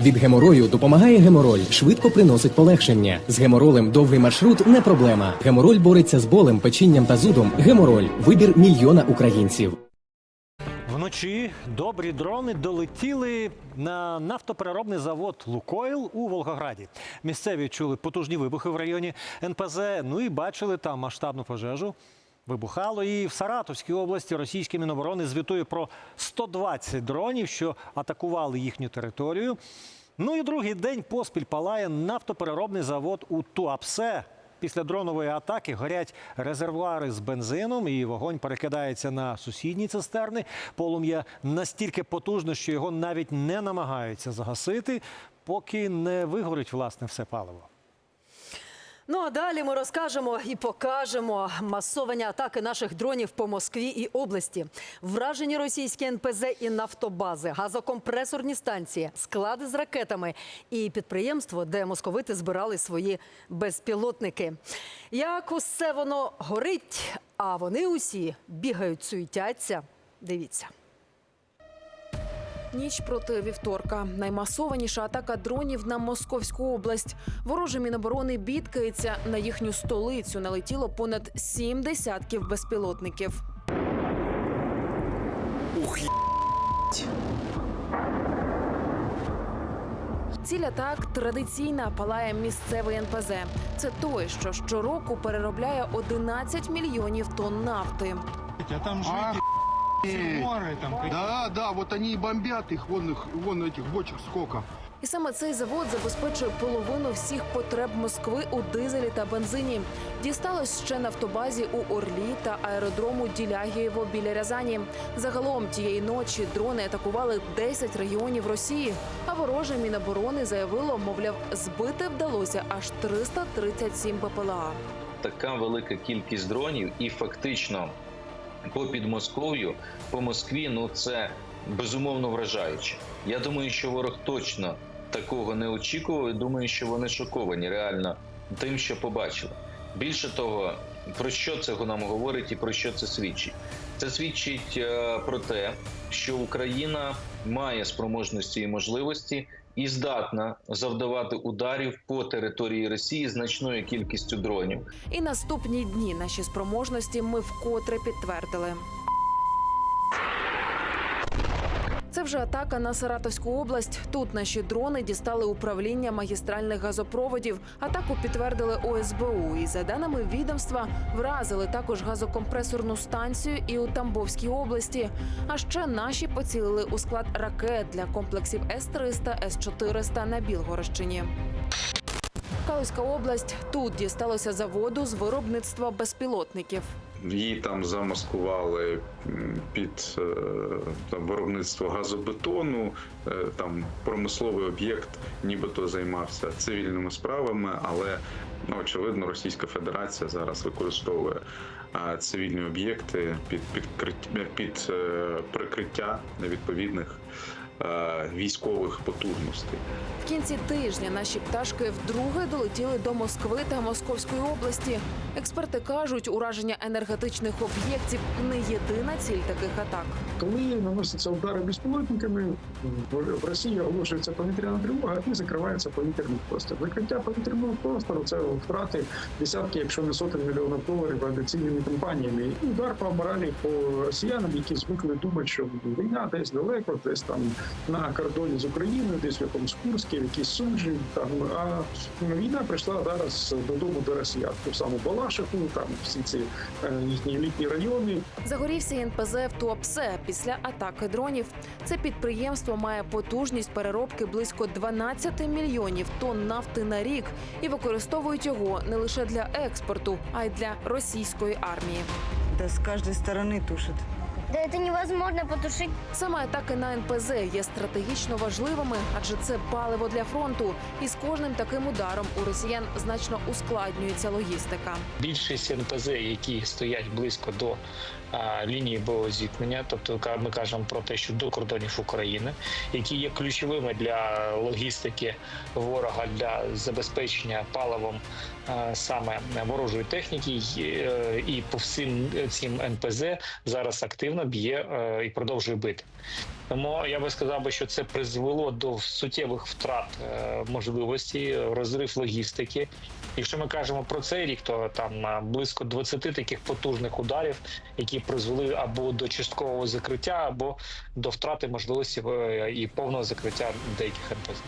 Від геморою допомагає гемороль, швидко приносить полегшення. З геморолем довгий маршрут не проблема. Гемороль бореться з болем, печінням та зудом. Гемороль вибір мільйона українців. Вночі добрі дрони долетіли на нафтопереробний завод Лукойл у Волгограді. Місцеві чули потужні вибухи в районі НПЗ. Ну і бачили там масштабну пожежу. Вибухало і в Саратовській області російське міноборони звітує про 120 дронів, що атакували їхню територію. Ну і другий день поспіль палає нафтопереробний завод у Туапсе. Після дронової атаки горять резервуари з бензином, і вогонь перекидається на сусідні цистерни. Полум'я настільки потужне, що його навіть не намагаються загасити, поки не вигорить власне все паливо. Ну а далі ми розкажемо і покажемо масовані атаки наших дронів по Москві і області, вражені російські НПЗ і нафтобази, газокомпресорні станції, склади з ракетами і підприємство, де московити збирали свої безпілотники. Як усе воно горить, а вони усі бігають, суетяться. Дивіться. Ніч проти вівторка. Наймасованіша атака дронів на Московську область. Вороже міноборони бідкається. На їхню столицю налетіло понад сім десятків безпілотників. Ціль атак традиційна палає місцевий НПЗ. Це той, що щороку переробляє 11 мільйонів тонн нафти. А там же Ах, эти сервуары там какие-то. Да, да, вот они и бомбят их, вон их, вон этих бочек сколько. І саме цей завод забезпечує половину всіх потреб Москви у дизелі та бензині. Дісталось ще на автобазі у Орлі та аеродрому Ділягієво біля Рязані. Загалом тієї ночі дрони атакували 10 регіонів Росії. А вороже Міноборони заявило, мовляв, збити вдалося аж 337 БПЛА. така велика кількість дронів, і фактично по Підмосков'ю, по Москві, ну це безумовно вражаюче. Я думаю, що ворог точно такого не очікував. і Думаю, що вони шоковані реально тим, що побачили. Більше того, про що це нам говорить і про що це свідчить? Це свідчить е, про те, що Україна має спроможності і можливості і здатна завдавати ударів по території Росії значною кількістю дронів. І наступні дні наші спроможності ми вкотре підтвердили. Це вже атака на Саратовську область. Тут наші дрони дістали управління магістральних газопроводів. Атаку підтвердили ОСБУ. І за даними відомства, вразили також газокомпресорну станцію і у Тамбовській області. А ще наші поцілили у склад ракет для комплексів С-300, С-400 на Білгородщині. Калузька область тут дісталося заводу з виробництва безпілотників. Її там замаскували під е, там, виробництво газобетону. Е, Там промисловий об'єкт нібито займався цивільними справами, але ну, очевидно, Російська Федерація зараз використовує цивільні об'єкти під підкриття під е, прикриття невідповідних військових потужностей. В кінці тижня наші пташки вдруге долетіли до Москви та Московської області. Експерти кажуть, ураження енергетичних об'єктів не єдина ціль таких атак. Коли наносяться удари безпілотниками, в в Росії оголошується повітряна тривога і закривається повітряний простір. Закриття повітряного простору це втрати десятки, якщо не сотень мільйонів доларів авіаційними компаніями. І удар по моралі по росіянам, які звикли думати, що війна десь далеко, десь там на кордоні з Україною, десь в якомусь Курській, в якійсь Сунжі. Там а війна прийшла зараз додому до росіян. Ту саму Балашиху, там всі ці е, їхні літні райони, Загорівся НПЗ в Туапсе після атаки дронів. Це підприємство має потужність переробки близько 12 мільйонів тонн нафти на рік і використовують його не лише для експорту, а й для російської армії. Да с каждой стороны тушит. Да это невозможно потушить. Саме атаки на НПЗ є стратегічно важливими, адже це паливо для фронту. І з кожним таким ударом у росіян значно ускладнюється логістика. більшість НПЗ, які стоять близько до а, лінії бойового зіткнення, тобто ми кажемо про те, що до кордонів України, які є ключовими для логістики ворога для забезпечення паливом а, саме ворожої техніки, й- е, і по всім цим НПЗ зараз активно ефективно б'є е, і продовжує бити. Тому я би сказав що це призвело до суттєвих втрат е, можливості, розрив логістики. Якщо ми кажемо про цей рік, то там е, близько 20 таких потужних ударів, які призвели або до часткового закриття, або до втрати можливості е, і повного закриття деяких НПЗ.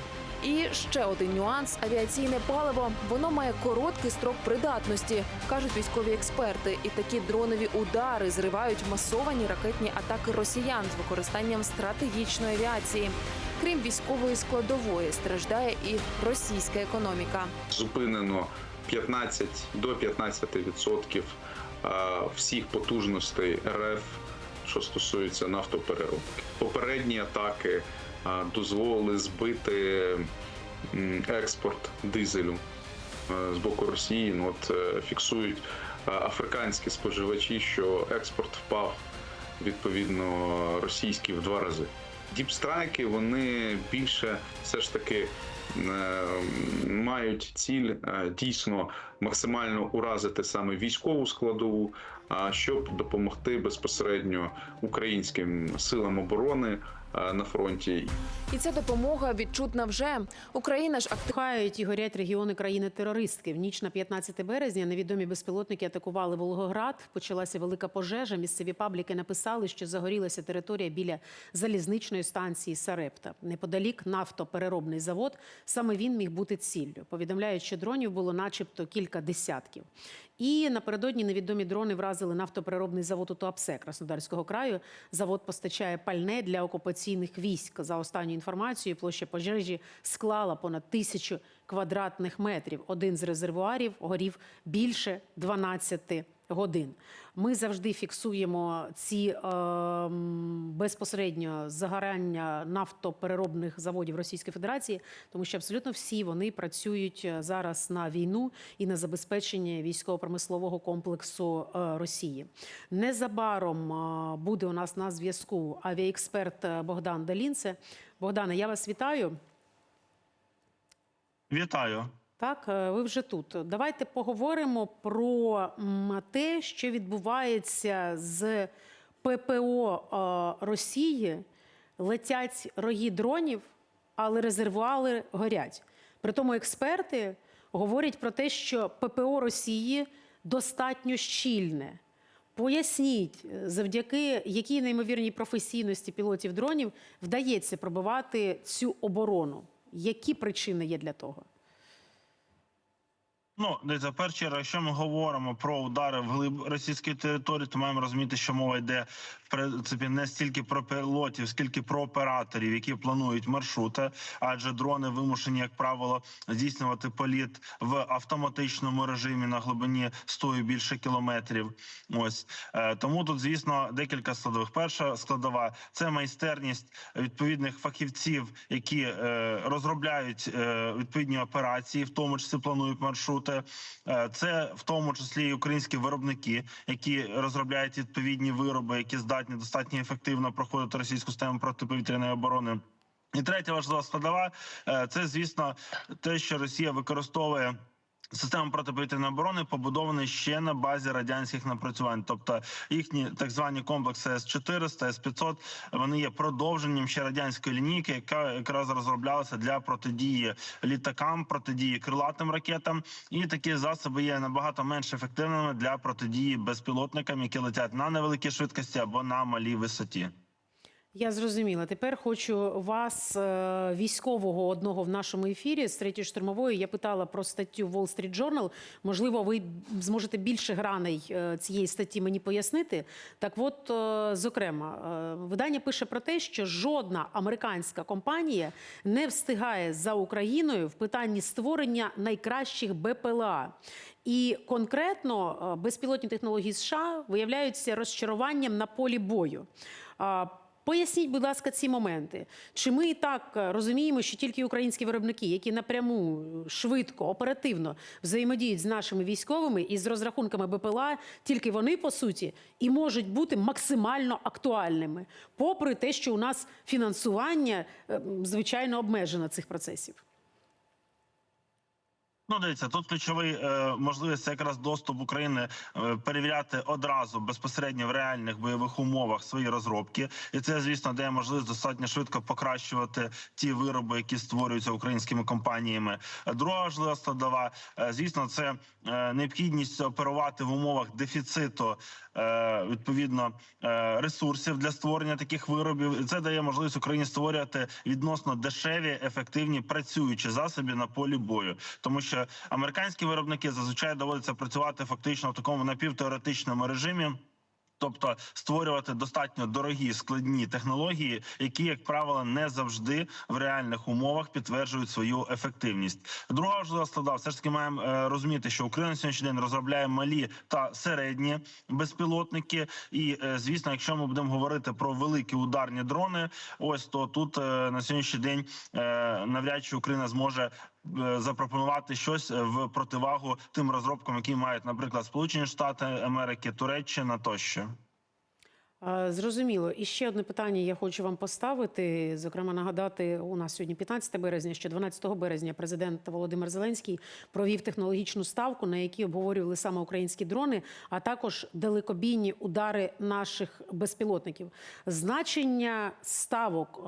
І ще один нюанс: авіаційне паливо воно має короткий строк придатності, кажуть військові експерти. І такі дронові удари зривають масовані ракетні атаки росіян з використанням стратегічної авіації. Крім військової складової, страждає і російська економіка. Зупинено 15 до 15% всіх потужностей РФ, що стосується нафтопереробки. Попередні атаки дозволили збити експорт дизелю з боку Росії. Ну, от е, фіксують африканські споживачі, що експорт впав відповідно російські в два рази. Діпстрайки вони більше все ж таки е, мають ціль е, дійсно максимально уразити саме військову складову, а щоб допомогти безпосередньо українським силам оборони на фронті І ця допомога відчутна вже. Україна ж активно Хають і горять регіони країни-терористки. В ніч на 15 березня невідомі безпілотники атакували Волгоград. Почалася велика пожежа. Місцеві пабліки написали, що загорілася територія біля залізничної станції Сарепта. Неподалік нафтопереробний завод. Саме він міг бути ціллю. Повідомляють, що дронів було начебто кілька десятків. І напередодні невідомі дрони вразили нафтопереробний завод у Туапсе Краснодарського краю. Завод постачає пальне для окупаційних військ. За останню інформацією, площа пожежі склала понад тисячу квадратних метрів. Один з резервуарів горів більше 12 годин. Ми завжди фіксуємо ці е, безпосередньо загорання нафтопереробних заводів Російської Федерації, тому що абсолютно всі вони працюють е, зараз на війну і на забезпечення військово-промислового комплексу е, Росії. Незабаром е, буде у нас на зв'язку авіаексперт Богдан Далінце. Богдане, я вас вітаю. Вітаю. Так, е, ви вже тут. Давайте поговоримо про те, що відбувається з ППО е, Росії. Летять роги дронів, але резервуари горять. Притому експерти говорять про те, що ППО Росії достатньо щільне. Поясніть, е, завдяки якій неймовірній професійності пілотів дронів вдається пробивати цю оборону. Які причини є для того? Ну, дивіться, чергу, якщо ми говоримо про удари в глиб російської території, то маємо розуміти, що мова йде в принципі не стільки про пілотів, скільки про операторів, які планують маршрути, адже дрони вимушені, як правило, здійснювати політ в автоматичному режимі на глибині 100 і більше кілометрів. Ось Е, тому тут, звісно, декілька складових. Перша складова це майстерність відповідних фахівців, які е, розробляють е, відповідні операції, в тому числі планують маршрути. Е, Це в тому числі і українські виробники, які розробляють відповідні вироби, які здатні достатньо ефективно проходити російську систему протиповітряної оборони. І третя важлива складова е, це, звісно, те, що Росія використовує. Система протиповітряної оборони побудований ще на базі радянських напрацювань, тобто їхні так звані комплекси С-400, С-500, вони є продовженням ще радянської лінійки, яка якраз розроблялася для протидії літакам, протидії крилатим ракетам. І такі засоби є набагато менш ефективними для протидії безпілотникам, які летять на невеликій швидкості або на малій висоті. Я зрозуміла. Тепер хочу вас, е, військового одного в нашому ефірі з третьої штурмової. Я питала про статтю Wall Street Journal. Можливо, ви зможете більше граней е, цієї статті мені пояснити. Так, от, е, зокрема, видання пише про те, що жодна американська компанія не встигає за Україною в питанні створення найкращих БПЛА. І конкретно безпілотні технології США виявляються розчаруванням на полі бою. Поясніть, будь ласка, ці моменти. Чи ми і так е, розуміємо, що тільки українські виробники, які напряму е, швидко, оперативно взаємодіють з нашими військовими і з розрахунками БПЛА, тільки вони по суті і можуть бути максимально актуальними, попри те, що у нас фінансування е, звичайно обмежено цих процесів? Ну, дивіться, тут ключовий е, можливість якраз доступ України е, перевіряти одразу безпосередньо в реальних бойових умовах свої розробки, і це звісно дає можливість достатньо швидко покращувати ті вироби, які створюються українськими компаніями. Друга важлива складова, е, звісно, це е, необхідність оперувати в умовах дефіциту е, відповідно е, ресурсів для створення таких виробів. І це дає можливість Україні створювати відносно дешеві, ефективні працюючі засоби на полі бою, тому що американські виробники зазвичай доводиться працювати фактично в такому напівтеоретичному режимі. Тобто створювати достатньо дорогі складні технології, які, як правило, не завжди в реальних умовах підтверджують свою ефективність. Друга важлива складова, все ж таки маємо е, розуміти, що Україна на сьогоднішній день розробляє малі та середні безпілотники. І е, звісно, якщо ми будемо говорити про великі ударні дрони, ось то тут е, на сьогоднішній день навряд чи Україна зможе запропонувати щось в противагу тим розробкам, які мають, наприклад, Сполучені Штати Америки, Туреччина тощо. Зрозуміло. І ще одне питання я хочу вам поставити. Зокрема, нагадати, у нас сьогодні 15 березня, що 12 березня президент Володимир Зеленський провів технологічну ставку, на якій обговорювали саме українські дрони, а також далекобійні удари наших безпілотників. Значення ставок е,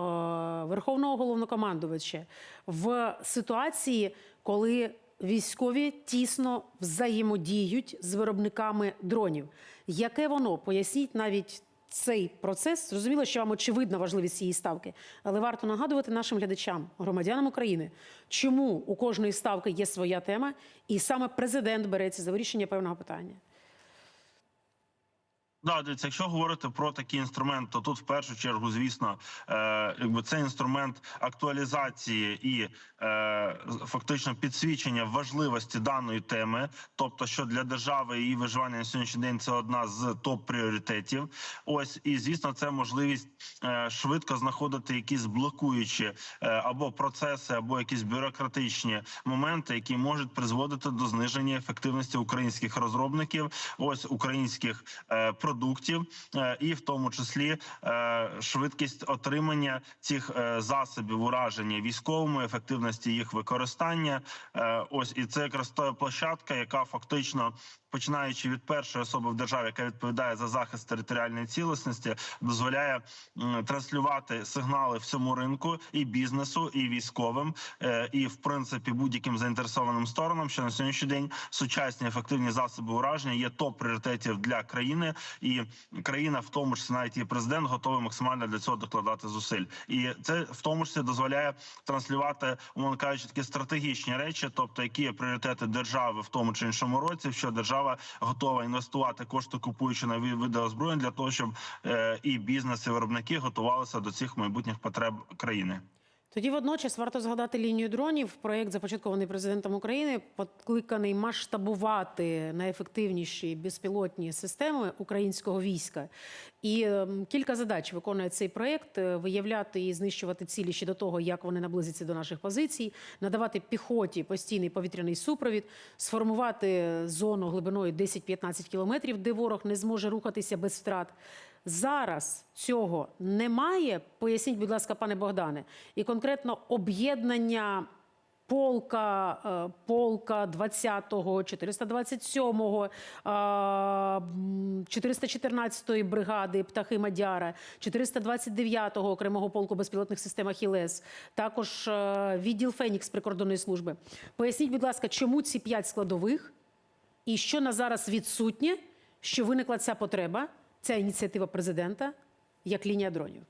Верховного головнокомандувача в ситуації, коли Військові тісно взаємодіють з виробниками дронів. Яке воно поясніть навіть цей процес? Зрозуміло, що вам очевидна важливість цієї ставки, але варто нагадувати нашим глядачам, громадянам України, чому у кожної ставки є своя тема, і саме президент береться за вирішення певного питання. Да, дивіться, якщо говорити про такий інструмент, то тут в першу чергу, звісно, е, якби це інструмент актуалізації і е, фактично підсвічення важливості даної теми, тобто, що для держави її виживання на сьогоднішній день це одна з топ пріоритетів. Ось і звісно, це можливість е, швидко знаходити якісь блокуючі або процеси, або якісь бюрократичні моменти, які можуть призводити до зниження ефективності українських розробників, ось українських е, продуктів, е, і в тому числі е, швидкість отримання цих е, засобів ураження військовому, ефективності їх використання. Ось і це якраз та площадка, яка фактично. Починаючи від першої особи в державі, яка відповідає за захист територіальної цілісності, дозволяє транслювати сигнали всьому ринку і бізнесу, і військовим, е, і в принципі будь-яким заінтересованим сторонам, що на сьогоднішній день сучасні ефективні засоби ураження є топ пріоритетів для країни, і країна, в тому числі навіть і президент, готовий максимально для цього докладати зусиль. І це в тому числі дозволяє транслювати, умовно кажучи, такі стратегічні речі, тобто які є пріоритети держави в тому чи іншому році, що держава готова інвестувати кошти, купуючи нові види озброєнь для того, щоб е, і бізнес, і виробники готувалися до цих майбутніх потреб країни. Тоді водночас варто згадати лінію дронів. Проєкт, започаткований президентом України, покликаний масштабувати найефективніші безпілотні системи українського війська. І ем, кілька задач виконує цей проєкт: Е, виявляти і знищувати цілі ще до того, як вони наблизяться до наших позицій, надавати піхоті постійний повітряний супровід, сформувати зону глибиною 10-15 кілометрів, де ворог не зможе рухатися без втрат. Зараз цього немає. Поясніть, будь ласка, пане Богдане, і конкретно об'єднання полка, е, полка 20-го, 427-го, е, 414-ї бригади птахи Мадяра, 429-го окремого полку безпілотних систем «Ахілес», також е, відділ Фенікс прикордонної служби. Поясніть, будь ласка, чому ці п'ять складових і що на зараз відсутнє, що виникла ця потреба, ця ініціатива президента як лінія дронів?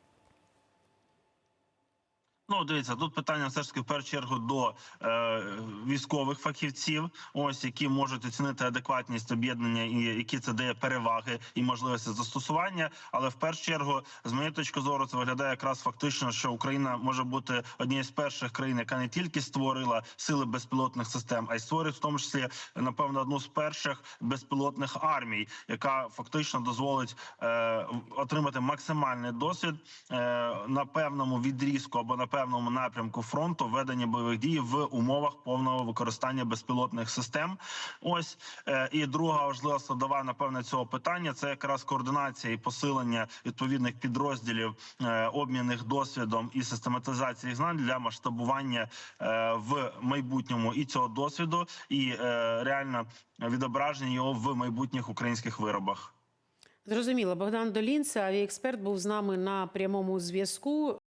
Ну, дивіться, тут питання все ж таки в першу чергу до е, військових фахівців, ось які можуть оцінити адекватність об'єднання і які це дає переваги і можливості застосування. Але в першу чергу, з моєї точки зору, це виглядає якраз фактично, що Україна може бути однією з перших країн, яка не тільки створила сили безпілотних систем, а й створює в тому числі напевно одну з перших безпілотних армій, яка фактично дозволить е, отримати максимальний досвід е, на певному відрізку або на певному певному напрямку фронту ведення бойових дій в умовах повного використання безпілотних систем. Ось е, і друга важлива складова, напевне, цього питання це якраз координація і посилення відповідних підрозділів, е, обмінних досвідом і систематизації знань для масштабування е, в майбутньому і цього досвіду, і реально відображення його в майбутніх українських виробах. Зрозуміло, Богдан Долінце, авіаексперт, був з нами на прямому зв'язку.